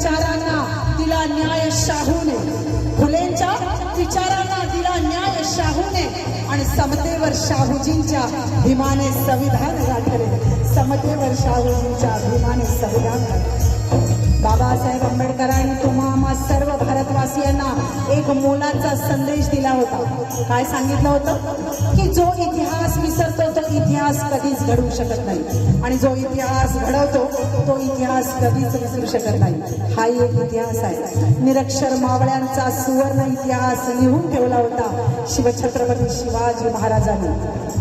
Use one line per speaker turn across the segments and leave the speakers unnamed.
विचारांना दिला न्याय शाहूने. फुलेंच्या विचारांना दिला न्याय शाहूने. आणि समतेवर शाहूजींच्या भीमाने संविधान गाठले. समतेवर शाहूजींच्या भीमाने संविधान गाठले. बाबासाहेब आंबेडकरांनी तुम्हा सर्व भारतवासियांना एक मोलाचा संदेश दिला होता. काय सांगितलं होतं? की जो इतिहास विसरतो तो इतिहास कधीच घडवू शकत नाही. आणि जो इतिहास घडवतो तो इतिहास कधीच विसरू शकत नाही. हा एक इतिहास आहे. निरक्षर मावळ्यांचा सुवर्ण इतिहास लिहून ठेवला होता शिवछत्रपती शिवाजी महाराजांनी.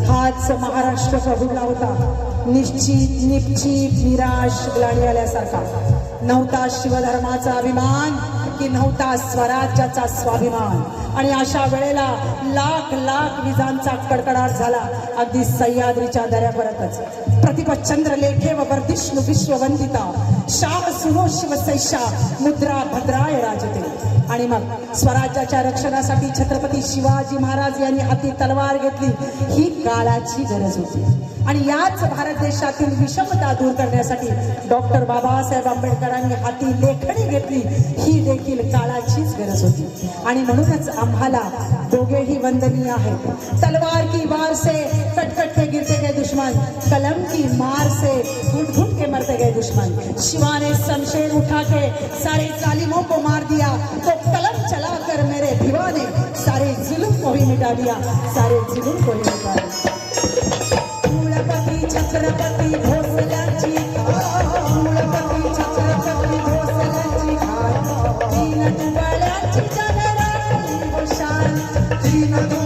हाच महाराष्ट्र प्रभूला होता. निश्चित निश्चित निराश ग्लानी आल्यासारखा. नव्हता शिवधर्माचा अभिमान की नव्हता स्वराज्याचा स्वाभिमान. आणि अशा वेळेला लाख लाख विजांचा कडकडाट झाला. अगदी सह्याद्रीच्या दऱ्यापर्यंतच. प्रतिपचंद्र लेखे व वर्धिष्णू विश्ववंदिता। शाह सुनो शिवसैषा मुद्रा भद्राय राजते। आणि मग स्वराज्याच्या रक्षणासाठी छत्रपती शिवाजी महाराज यांनी हाती तलवार घेतली. ही काळाची गरज होती. आणि याच भारत देशातील विषमता दूर करण्यासाठी डॉक्टर बाबासाहेब आंबेडकरांनी हाती लेखणी घेतली. ही देखील काळाचीच गरज होती. आणि म्हणूनच आम्हाला दोघेही वंदनीय आहेत. तलवार की वार से कटकट के गिरते दुश्मन, कलम की मार से घुट घुट के मरते गए दुश्मन। शिवा ने शमशेर उठा के सारे जालिमों को मार दिया तो कलम चलाकर मेरे भिवा ने सारे जुल्म को ही मिटा दिया, सारे जुल्म को ही मिटा दिया। कुळपती छत्रपती भोसल्याची कुळपती छत्रपती भोसल्याची तीन डोळ्याची जनराणी हुशार
तीन दुबळ्याची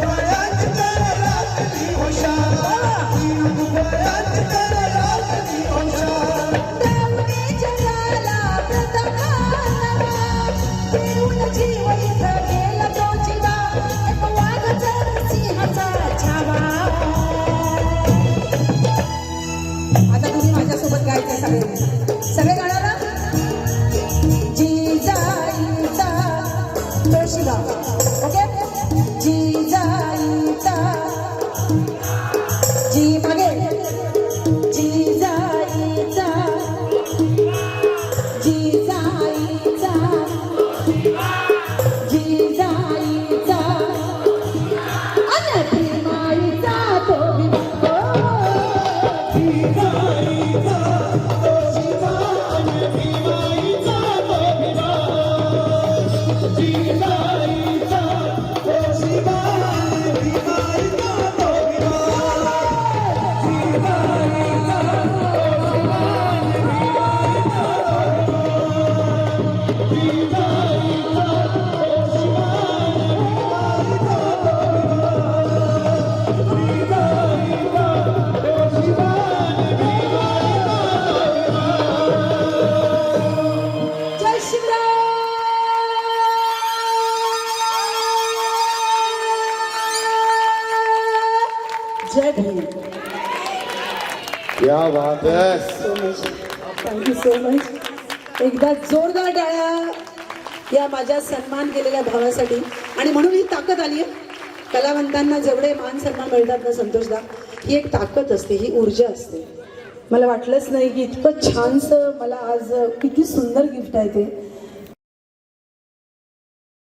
de जय भीम
क्या बात है
so much thank you so much एकदा जोरदार टाळ्या या माझ्या सन्मान केलेल्या भावासाठी. आणि म्हणून ही ताकद आली आहे. कलावंतांना जेवढे मान सन्मान मिळतात ना संतोषदा ही एक ताकद असते ही ऊर्जा असते. मला वाटलंच नाही की इतकं छानसं मला आज किती सुंदर गिफ्ट आहे ते.